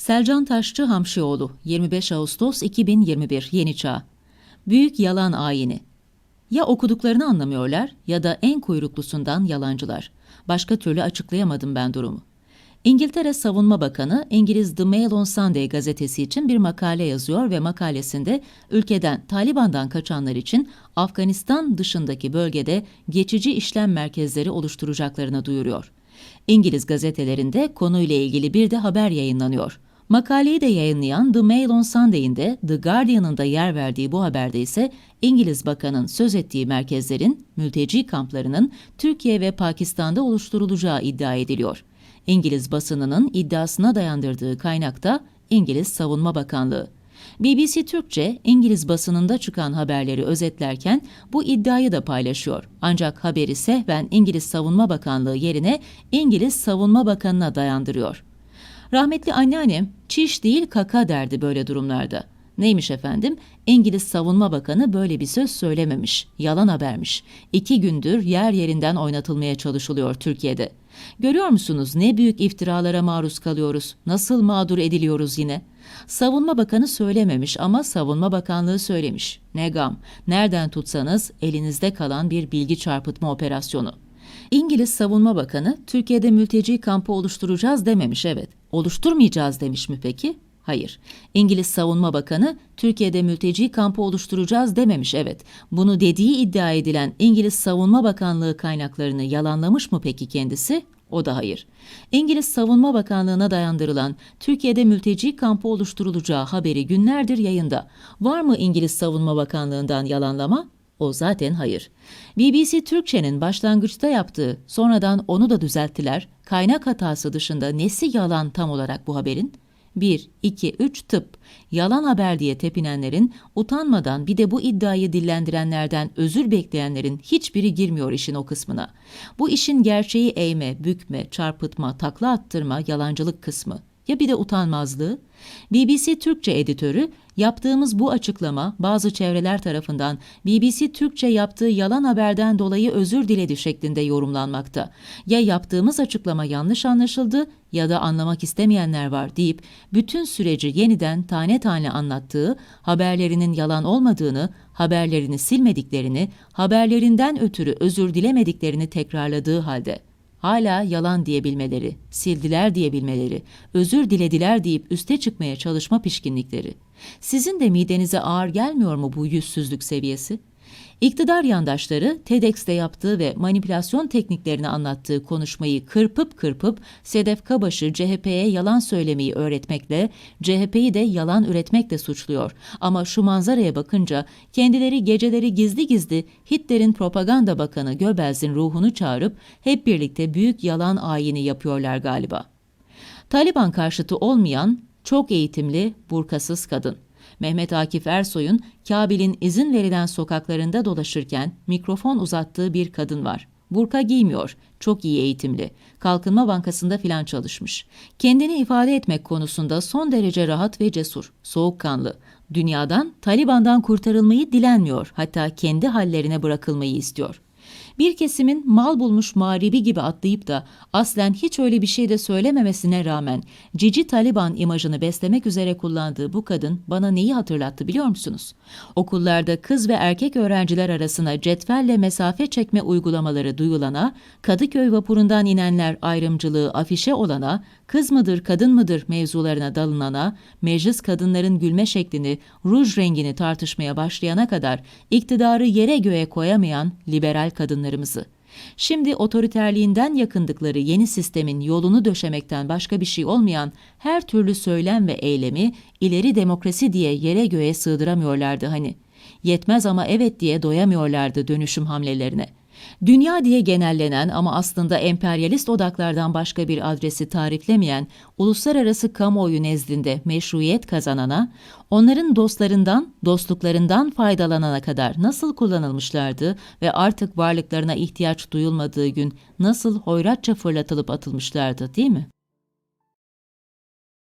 Selcan Taşçı Hamşioğlu 25 Ağustos 2021 Yeni Çağ Büyük yalan ayini Ya okuduklarını anlamıyorlar ya da en kuyruklusundan yalancılar. Başka türlü açıklayamadım ben durumu. İngiltere Savunma Bakanı İngiliz The Mail on Sunday gazetesi için bir makale yazıyor ve makalesinde ülkeden Taliban'dan kaçanlar için Afganistan dışındaki bölgede geçici işlem merkezleri oluşturacaklarını duyuruyor. İngiliz gazetelerinde konuyla ilgili bir de haber yayınlanıyor. Makaleyi de yayınlayan The Mail on Sunday'in de The Guardian'ın da yer verdiği bu haberde ise İngiliz bakanın söz ettiği merkezlerin, mülteci kamplarının Türkiye ve Pakistan'da oluşturulacağı iddia ediliyor. İngiliz basınının iddiasına dayandırdığı kaynakta İngiliz Savunma Bakanlığı. BBC Türkçe, İngiliz basınında çıkan haberleri özetlerken bu iddiayı da paylaşıyor. Ancak haberi sehven İngiliz Savunma Bakanlığı yerine İngiliz Savunma Bakanı'na dayandırıyor. Rahmetli anneannem çiş değil kaka derdi böyle durumlarda. Neymiş efendim? İngiliz Savunma Bakanı böyle bir söz söylememiş. Yalan habermiş. İki gündür yer yerinden oynatılmaya çalışılıyor Türkiye'de. Görüyor musunuz ne büyük iftiralara maruz kalıyoruz? Nasıl mağdur ediliyoruz yine? Savunma Bakanı söylememiş ama Savunma Bakanlığı söylemiş. Ne gam, nereden tutsanız elinizde kalan bir bilgi çarpıtma operasyonu. İngiliz Savunma Bakanı Türkiye'de mülteci kampı oluşturacağız dememiş evet. Oluşturmayacağız demiş mi peki? Hayır. İngiliz Savunma Bakanı Türkiye'de mülteci kampı oluşturacağız dememiş evet. Bunu dediği iddia edilen İngiliz Savunma Bakanlığı kaynaklarını yalanlamış mı peki kendisi? O da hayır. İngiliz Savunma Bakanlığı'na dayandırılan Türkiye'de mülteci kampı oluşturulacağı haberi günlerdir yayında. Var mı İngiliz Savunma Bakanlığı'ndan yalanlama? O zaten hayır. BBC Türkçe'nin başlangıçta yaptığı, sonradan onu da düzelttiler, kaynak hatası dışında nesi yalan tam olarak bu haberin? 1, 2, 3 tıp. Yalan haber diye tepinenlerin, utanmadan bir de bu iddiayı dillendirenlerden özür bekleyenlerin hiçbiri girmiyor işin o kısmına. Bu işin gerçeği eğme, bükme, çarpıtma, takla attırma, yalancılık kısmı. Ya bir de utanmazlığı? BBC Türkçe editörü yaptığımız bu açıklama bazı çevreler tarafından BBC Türkçe yaptığı yalan haberden dolayı özür diledi şeklinde yorumlanmakta. Ya yaptığımız açıklama yanlış anlaşıldı ya da anlamak istemeyenler var deyip bütün süreci yeniden tane tane anlattığı, haberlerinin yalan olmadığını, haberlerini silmediklerini, haberlerinden ötürü özür dilemediklerini tekrarladığı halde hala yalan diyebilmeleri, sildiler diyebilmeleri, özür dilediler deyip üste çıkmaya çalışma pişkinlikleri. Sizin de midenize ağır gelmiyor mu bu yüzsüzlük seviyesi? İktidar yandaşları TEDx'te yaptığı ve manipülasyon tekniklerini anlattığı konuşmayı kırpıp kırpıp Sedef Kabaş'ı CHP'ye yalan söylemeyi öğretmekle, CHP'yi de yalan üretmekle suçluyor. Ama şu manzaraya bakınca kendileri geceleri gizli gizli Hitler'in propaganda bakanı Göbels'in ruhunu çağırıp hep birlikte büyük yalan ayini yapıyorlar galiba. Taliban karşıtı olmayan çok eğitimli, burkasız kadın. Mehmet Akif Ersoy'un Kabil'in izin verilen sokaklarında dolaşırken mikrofon uzattığı bir kadın var. Burka giymiyor, çok iyi eğitimli. Kalkınma Bankası'nda filan çalışmış. Kendini ifade etmek konusunda son derece rahat ve cesur, soğukkanlı. Dünyadan, Taliban'dan kurtarılmayı dilenmiyor, hatta kendi hallerine bırakılmayı istiyor. Bir kesimin mal bulmuş mağribi gibi atlayıp da aslen hiç öyle bir şey de söylememesine rağmen cici Taliban imajını beslemek üzere kullandığı bu kadın bana neyi hatırlattı biliyor musunuz? Okullarda kız ve erkek öğrenciler arasına cetvelle mesafe çekme uygulamaları duyulana, Kadıköy vapurundan inenler ayrımcılığı afişe olana, kız mıdır kadın mıdır mevzularına dalınana, meclis kadınların gülme şeklini, ruj rengini tartışmaya başlayana kadar iktidarı yere göğe koyamayan liberal kadınlarımızı. Şimdi otoriterliğinden yakındıkları yeni sistemin yolunu döşemekten başka bir şey olmayan her türlü söylem ve eylemi ileri demokrasi diye yere göğe sığdıramıyorlardı hani. Yetmez ama evet diye doyamıyorlardı dönüşüm hamlelerine. Dünya diye genellenen ama aslında emperyalist odaklardan başka bir adresi tariflemeyen uluslararası kamuoyu nezdinde meşruiyet kazanana, onların dostlarından, dostluklarından faydalanana kadar nasıl kullanılmışlardı ve artık varlıklarına ihtiyaç duyulmadığı gün nasıl hoyratça fırlatılıp atılmışlardı değil mi?